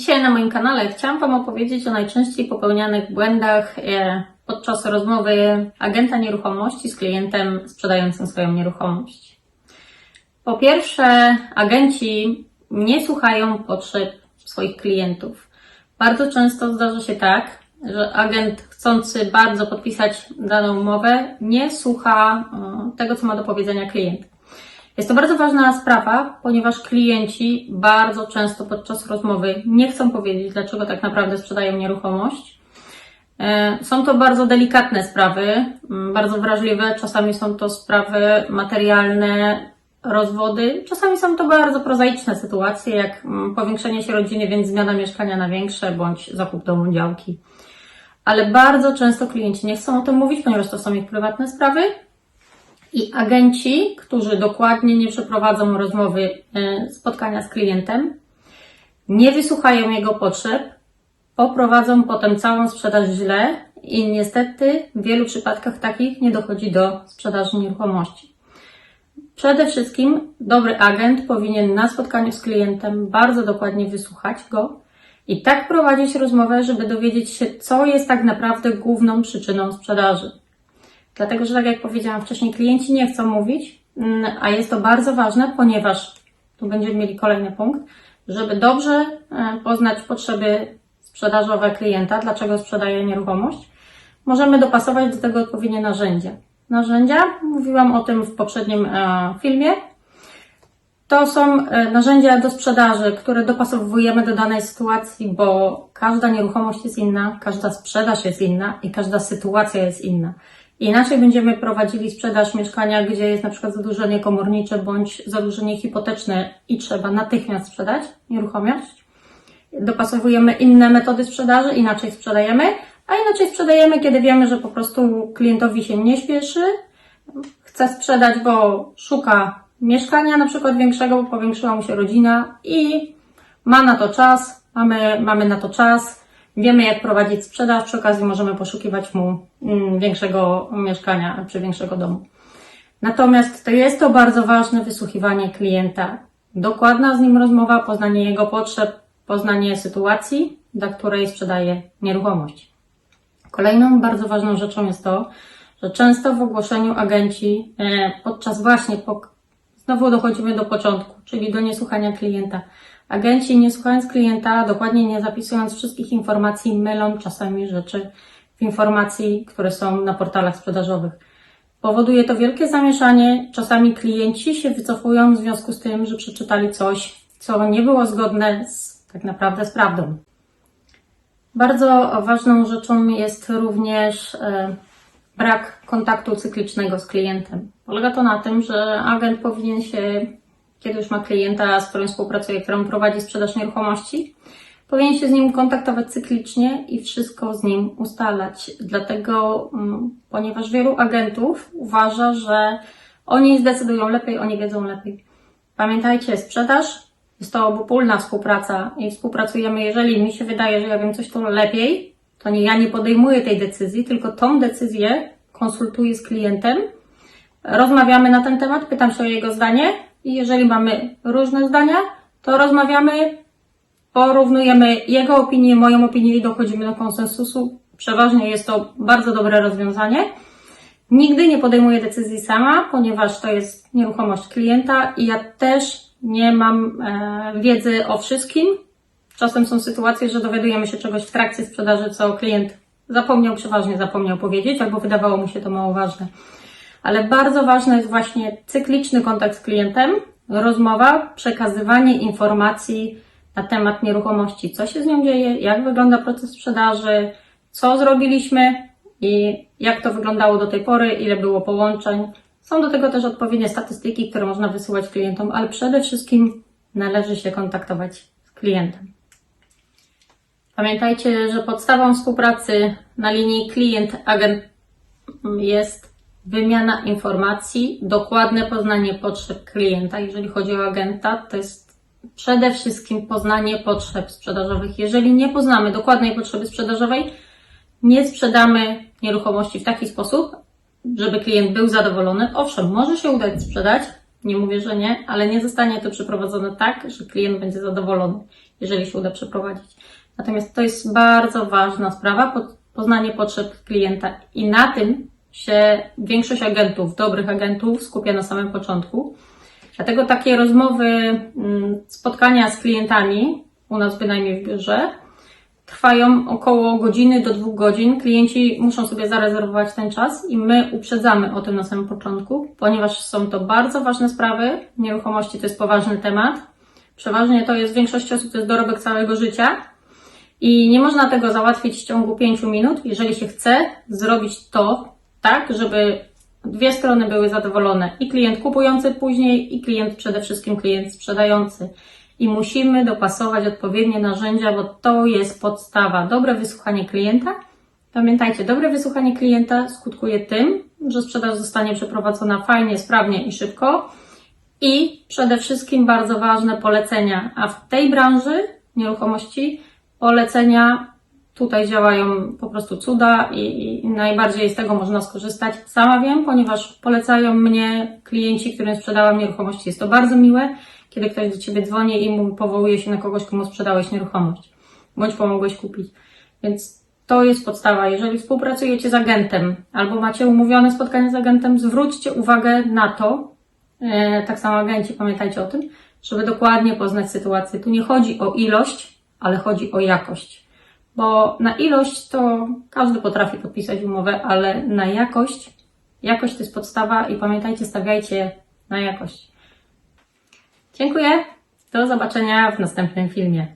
Dzisiaj na moim kanale chciałam Wam opowiedzieć o najczęściej popełnianych błędach e, podczas rozmowy agenta nieruchomości z klientem sprzedającym swoją nieruchomość. Po pierwsze, agenci nie słuchają potrzeb swoich klientów. Bardzo często zdarza się tak, że agent chcący bardzo podpisać daną umowę nie słucha e, tego, co ma do powiedzenia klient. Jest to bardzo ważna sprawa, ponieważ klienci bardzo często podczas rozmowy nie chcą powiedzieć, dlaczego tak naprawdę sprzedają nieruchomość. E, Są to bardzo delikatne sprawy, m, bardzo wrażliwe. Czasami są to sprawy materialne, rozwody. Czasami są to bardzo prozaiczne sytuacje, jak mm, powiększenie się rodziny, więc zmiana mieszkania na większe, bądź zakup domu działki. Ale bardzo często klienci nie chcą o tym mówić, ponieważ to są ich prywatne sprawy. I agenci, którzy dokładnie nie przeprowadzą rozmowy, e, spotkania z klientem, nie wysłuchają jego potrzeb, poprowadzą potem całą sprzedaż źle i niestety w wielu przypadkach takich nie dochodzi do sprzedaży nieruchomości. Przede wszystkim dobry agent powinien na spotkaniu z klientem bardzo dokładnie wysłuchać go i tak prowadzić rozmowę, żeby dowiedzieć się, co jest tak naprawdę główną przyczyną sprzedaży. Dlatego, że tak jak powiedziałam wcześniej, klienci nie chcą mówić, mm, a jest to bardzo ważne, ponieważ tu będziemy mieli kolejny punkt, żeby dobrze e, poznać potrzeby sprzedażowe klienta, dlaczego sprzedaje nieruchomość, możemy dopasować do tego odpowiednie narzędzia. Narzędzia, mówiłam o tym w poprzednim e, filmie, to są e, narzędzia do sprzedaży, które dopasowujemy do danej sytuacji, bo każda nieruchomość jest inna, każda sprzedaż jest inna i każda sytuacja jest inna. Inaczej będziemy prowadzili sprzedaż mieszkania, gdzie jest na przykład zadłużenie komornicze bądź zadłużenie hipoteczne i trzeba natychmiast sprzedać nieruchomość. Dopasowujemy inne metody sprzedaży, inaczej sprzedajemy, a inaczej sprzedajemy, kiedy wiemy, że po prostu klientowi się nie śpieszy, chce sprzedać, bo szuka mieszkania na przykład większego, bo powiększyła mu się rodzina i ma na to czas, mamy, mamy na to czas, wiemy jak prowadzić sprzedaż, przy okazji możemy poszukiwać mu mm, większego mieszkania czy większego domu. Natomiast to jest to bardzo ważne wysłuchiwanie klienta, dokładna z nim rozmowa, poznanie jego potrzeb, poznanie sytuacji, dla której sprzedaje nieruchomość. Kolejną bardzo ważną rzeczą jest to, że często w ogłoszeniu agenci e, podczas właśnie, znowu dochodzimy do początku, czyli do niesłuchania klienta. Agenci nie słuchając klienta, dokładnie nie zapisując wszystkich informacji, mylą czasami rzeczy w informacji, które są na portalach sprzedażowych. Powoduje to wielkie zamieszanie. Czasami klienci się wycofują w związku z tym, że przeczytali coś, co nie było zgodne z, tak naprawdę z prawdą. Bardzo ważną rzeczą jest również e, brak kontaktu cyklicznego z klientem. Polega to na tym, że agent powinien się, kiedy już ma klienta, z którym współpracuje, którym prowadzi sprzedaż nieruchomości, powinien się z nim kontaktować cyklicznie i wszystko z nim ustalać. Dlatego, mm, ponieważ wielu agentów uważa, że oni zdecydują lepiej, oni wiedzą lepiej. Pamiętajcie, sprzedaż jest to obopólna współpraca i współpracujemy, jeżeli mi się wydaje, że ja wiem coś tu lepiej, to nie ja nie podejmuję tej decyzji, tylko tą decyzję konsultuję z klientem, rozmawiamy na ten temat, pytam się o jego zdanie i jeżeli mamy różne zdania, to rozmawiamy, porównujemy jego opinię, moją opinię i dochodzimy do konsensusu. Przeważnie jest to bardzo dobre rozwiązanie. Nigdy nie podejmuję decyzji sama, ponieważ to jest nieruchomość klienta i ja też nie mam e, wiedzy o wszystkim. Czasem są sytuacje, że dowiadujemy się czegoś w trakcie sprzedaży, co klient zapomniał, przeważnie zapomniał powiedzieć, albo wydawało mu się to mało ważne. Ale bardzo ważny jest właśnie cykliczny kontakt z klientem, rozmowa, przekazywanie informacji na temat nieruchomości, co się z nią dzieje, jak wygląda proces sprzedaży, co zrobiliśmy i jak to wyglądało do tej pory, ile było połączeń. Są do tego też odpowiednie statystyki, które można wysyłać klientom, ale przede wszystkim należy się kontaktować z klientem. Pamiętajcie, że podstawą współpracy na linii klient-agent jest wymiana informacji, dokładne poznanie potrzeb klienta. Jeżeli chodzi o agenta, to jest przede wszystkim poznanie potrzeb sprzedażowych. Jeżeli nie poznamy dokładnej potrzeby sprzedażowej, nie sprzedamy nieruchomości w taki sposób, żeby klient był zadowolony. Owszem, może się udać sprzedać, Nie mówię, że nie, ale nie zostanie to przeprowadzone tak, że klient będzie zadowolony, jeżeli się uda przeprowadzić. Natomiast to jest bardzo ważna sprawa, po- poznanie potrzeb klienta i na tym się większość agentów, dobrych agentów skupia na samym początku. Dlatego takie rozmowy, mm, spotkania z klientami, u nas bynajmniej w biurze, trwają około godziny do dwóch godzin. Klienci muszą sobie zarezerwować ten czas i my uprzedzamy o tym na samym początku, ponieważ są to bardzo ważne sprawy. Nieruchomości to jest poważny temat. Przeważnie to jest w większości osób to jest dorobek całego życia i nie można tego załatwić w ciągu pięciu minut, jeżeli się chce zrobić to tak, żeby dwie strony były zadowolone i klient kupujący później i klient przede wszystkim klient sprzedający i musimy dopasować odpowiednie narzędzia, bo to jest podstawa. Dobre wysłuchanie klienta. Pamiętajcie, dobre wysłuchanie klienta skutkuje tym, że sprzedaż zostanie przeprowadzona fajnie, sprawnie i szybko. I przede wszystkim bardzo ważne polecenia. A w tej branży nieruchomości polecenia tutaj działają po prostu cuda i, i najbardziej z tego można skorzystać. Sama wiem, ponieważ polecają mnie klienci, którym sprzedałam nieruchomości. Jest to bardzo miłe, kiedy ktoś do Ciebie dzwoni i mu powołuje się na kogoś, komu sprzedałeś nieruchomość, bądź pomogłeś kupić. Więc to jest podstawa. Jeżeli współpracujecie z agentem albo macie umówione spotkanie z agentem, zwróćcie uwagę na to, e, tak samo agenci, pamiętajcie o tym, żeby dokładnie poznać sytuację. Tu nie chodzi o ilość, ale chodzi o jakość. Bo na ilość to każdy potrafi podpisać umowę, ale na jakość, jakość to jest podstawa i pamiętajcie, stawiajcie na jakość. Dziękuję. Do zobaczenia w następnym filmie.